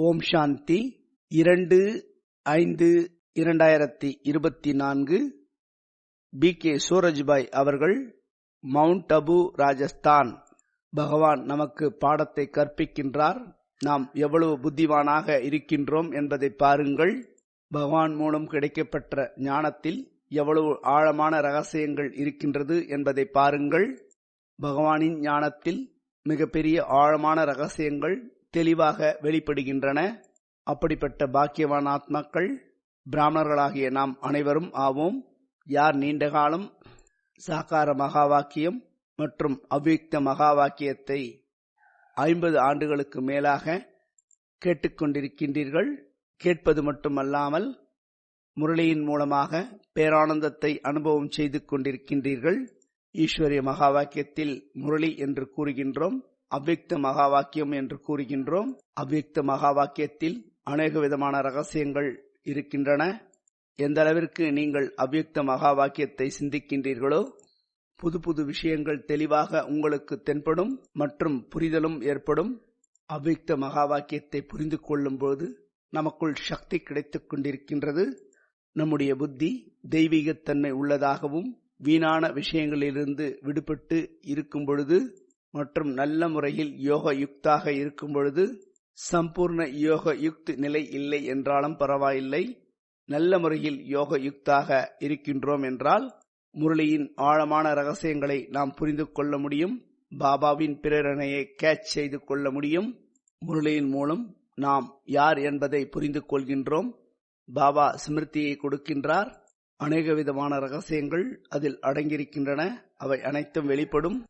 ஓம் சாந்தி. இரண்டு ஐந்து இரண்டாயிரத்தி இருபத்தி நான்கு. பி. கே. சூரஜ்பாய் அவர்கள் மவுண்ட் அபு ராஜஸ்தான். பகவான் நமக்கு பாடத்தை கற்பிக்கின்றார். நாம் எவ்வளவு புத்திவானாக இருக்கின்றோம் என்பதை பாருங்கள். பகவான் மூலம் கிடைக்கப்பெற்ற ஞானத்தில் எவ்வளவு ஆழமான ரகசியங்கள் இருக்கின்றது என்பதை பாருங்கள். பகவானின் ஞானத்தில் மிகப்பெரிய ஆழமான ரகசியங்கள் தெளிவாக வெளிப்படுகின்றன. அப்படிப்பட்ட பாக்கியவான் ஆத்மாக்கள் பிராமணர்களாகிய நாம் அனைவரும் ஆவோம். யார் நீண்ட காலம் சாக்கார மகா வாக்கியம் மற்றும் அவ்யுக்த மகா வாக்கியத்தை ஐம்பது ஆண்டுகளுக்கு மேலாக கேட்டுக்கொண்டிருக்கின்றீர்கள் கேட்பது மட்டுமல்லாமல் முரளியின் மூலமாக பேரானந்தத்தை அனுபவம் செய்து கொண்டிருக்கின்றீர்கள். ஈஸ்வரிய மகா வாக்கியத்தில் முரளி என்று கூறுகின்றோம். அவ்வக்த மகா வாக்கியம் என்று கூறுகின்றோம். அவ்வக்த மகா வாக்கியத்தில் அநேக விதமான ரகசியங்கள் இருக்கின்றன. எந்த அளவிற்கு நீங்கள் அவ்வக்த மகா வாக்கியத்தை சிந்திக்கின்றீர்களோ புது புது விஷயங்கள் தெளிவாக உங்களுக்கு தென்படும் மற்றும் புரிதலும் ஏற்படும். அவ்வக்த மகா வாக்கியத்தை புரிந்து கொள்ளும் போது நமக்குள் சக்தி கிடைத்துக் கொண்டிருக்கின்றது. நம்முடைய புத்தி தெய்வீகத்தன்மை உள்ளதாகவும் வீணான விஷயங்களிலிருந்து விடுபட்டு இருக்கும் பொழுது மற்றும் நல்ல முறையில் யோக யுக்தாக இருக்கும் பொழுது சம்பூர்ண யோக யுக்த் நிலை இல்லை என்றாலும் பரவாயில்லை. நல்ல முறையில் யோக யுக்தாக இருக்கின்றோம் என்றால் முரளியின் ஆழமான ரகசியங்களை நாம் புரிந்து கொள்ள முடியும். பாபாவின் பிரேரணையை கேட்ச் செய்து கொள்ள முடியும். முரளியின் மூலம் நாம் யார் என்பதை புரிந்து கொள்கின்றோம். பாபா ஸ்மிருதியை கொடுக்கின்றார். அநேக விதமான ரகசியங்கள் அதில் அடங்கியிருக்கின்றன. அவை அனைத்தும் வெளிப்படும்.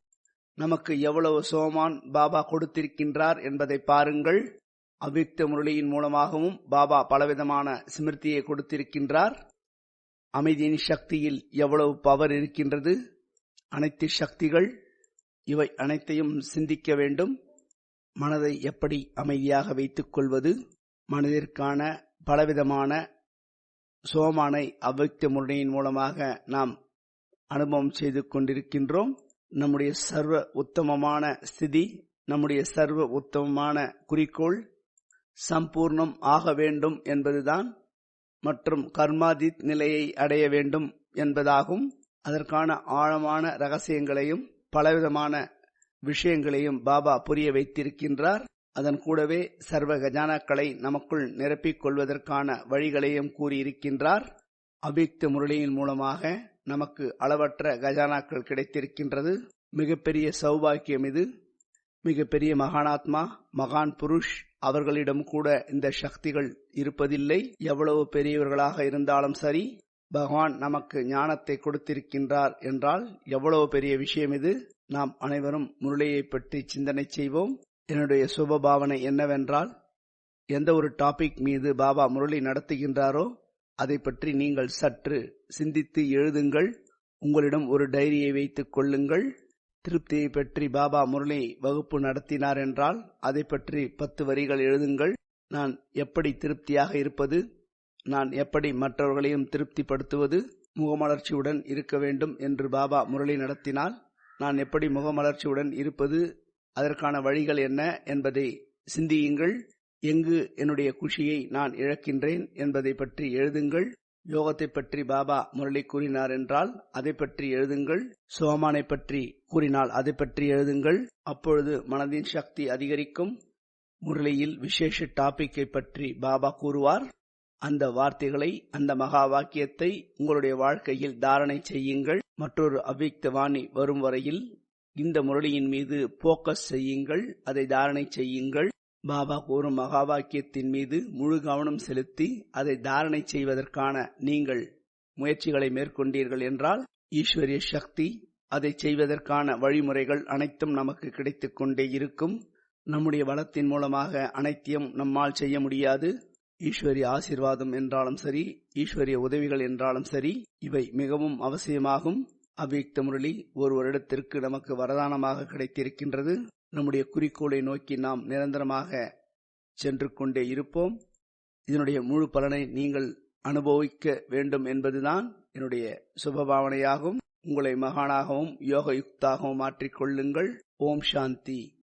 நமக்கு எவ்வளவு சோமான் பாபா கொடுத்திருக்கின்றார் என்பதை பாருங்கள். அவ்யுக்த முரளியின் மூலமாகவும் பாபா பலவிதமான ஸ்மிருதியை கொடுத்திருக்கின்றார். அமைதியின் சக்தியில் எவ்வளவு பவர் இருக்கின்றது? அனைத்து சக்திகள் இவை அனைத்தையும் சிந்திக்க வேண்டும். மனதை எப்படி அமைதியாக வைத்துக் கொள்வது? மனதிற்கான பலவிதமான சோமானை அவ்விக்த முரணியின் மூலமாக நாம் அனுபவம் செய்து கொண்டிருக்கின்றோம். நம்முடைய சர்வ உத்தமமான ஸ்திதி நம்முடைய சர்வ உத்தமமான குறிக்கோள் சம்பூர்ணம் ஆக வேண்டும் என்பதுதான் மற்றும் கர்மாதித் நிலையை அடைய வேண்டும் என்பதாகும். அதற்கான ஆழமான ரகசியங்களையும் பலவிதமான விஷயங்களையும் பாபா புரிய வைத்திருக்கின்றார். அதன் கூடவே சர்வ கஜானாக்களை நமக்குள் நிரப்பிக் கொள்வதற்கான வழிகளையும் கூறியிருக்கின்றார். அபிக்த முரளியின் மூலமாக நமக்கு அளவற்ற கஜானாக்கள் கிடைத்திருக்கின்றது. மிகப்பெரிய சௌபாக்கியம் இது. மிகப்பெரிய மகானாத்மா மகான் புருஷ் அவர்களிடம் கூட இந்த சக்திகள் இருப்பதில்லை. எவ்வளவு பெரியவர்களாக இருந்தாலும் சரி பகவான் நமக்கு ஞானத்தை கொடுத்திருக்கின்றார் என்றால் எவ்வளவு பெரிய விஷயம் இது. நாம் அனைவரும் முரளியை பற்றி சிந்தனை செய்வோம். என்னுடைய சுப பாவனை என்னவென்றால் எந்த ஒரு டாபிக் மீது பாபா முரளி நடத்துகின்றாரோ அதை பற்றி நீங்கள் சற்று சிந்தித்து எழுதுங்கள். உங்களிடம் ஒரு டைரியை வைத்துக் கொள்ளுங்கள். திருப்தியை பற்றி பாபா முரளி வகுப்பு நடத்தினார் என்றால் அதை பற்றி பத்து வரிகள் எழுதுங்கள். நான் எப்படி திருப்தியாக இருப்பது? நான் எப்படி மற்றவர்களையும் திருப்திப்படுத்துவது? முகமலர்ச்சியுடன் இருக்க வேண்டும் என்று பாபா முரளி நடத்தினால் நான் எப்படி முகமலர்ச்சியுடன் இருப்பது? அதற்கான வழிகள் என்ன என்பதை சிந்தியுங்கள். எங்கு என்னுடைய குஷியை நான் இழக்கின்றேன் என்பதை பற்றி எழுதுங்கள். யோகத்தை பற்றி பாபா முரளி கூறினார் என்றால் அதை பற்றி எழுதுங்கள். சோமானை பற்றி கூறினால் அதை பற்றி எழுதுங்கள். அப்பொழுது மனதின் சக்தி அதிகரிக்கும். முரளியில் விசேஷ டாபிக்கை பற்றி பாபா கூறுவார். அந்த வார்த்தைகளை அந்த மகா வாக்கியத்தை உங்களுடைய வாழ்க்கையில் தாரணை செய்யுங்கள். மற்றொரு அவ்விக்த வாணி வரும் வரையில் இந்த முரளியின் மீது போக்கஸ் செய்யுங்கள். அதை தாரணை செய்யுங்கள். பாபா கூறும் மகா வாக்கியத்தின் மீது முழு கவனம் செலுத்தி அதை தாரணை செய்வதற்கான நீங்கள் முயற்சிகளை மேற்கொண்டீர்கள் என்றால் ஈஸ்வரிய சக்தி அதை செய்வதற்கான வழிமுறைகள் அனைத்தும் நமக்கு கிடைத்துக் கொண்டே இருக்கும். நம்முடைய வளத்தின் மூலமாக அனைத்தையும் நம்மால் செய்ய முடியாது. ஈஸ்வரிய ஆசிர்வாதம் என்றாலும் சரி ஈஸ்வரிய உதவிகள் என்றாலும் சரி இவை மிகவும் அவசியமாகும். அவ்வியக்த முரளி ஒரு வருடத்திற்கு நமக்கு வரதானமாக கிடைத்திருக்கின்றது. நம்முடைய குறிக்கோளை நோக்கி நாம் நிரந்தரமாக சென்று கொண்டே இருப்போம். இதனுடைய முழு பலனை நீங்கள் அனுபவிக்க வேண்டும் என்பதுதான் என்னுடைய சுபபாவனையாகும். உங்களை மகானாகவும் யோக யுக்தாகவும் மாற்றிக்கொள்ளுங்கள். ஓம் சாந்தி.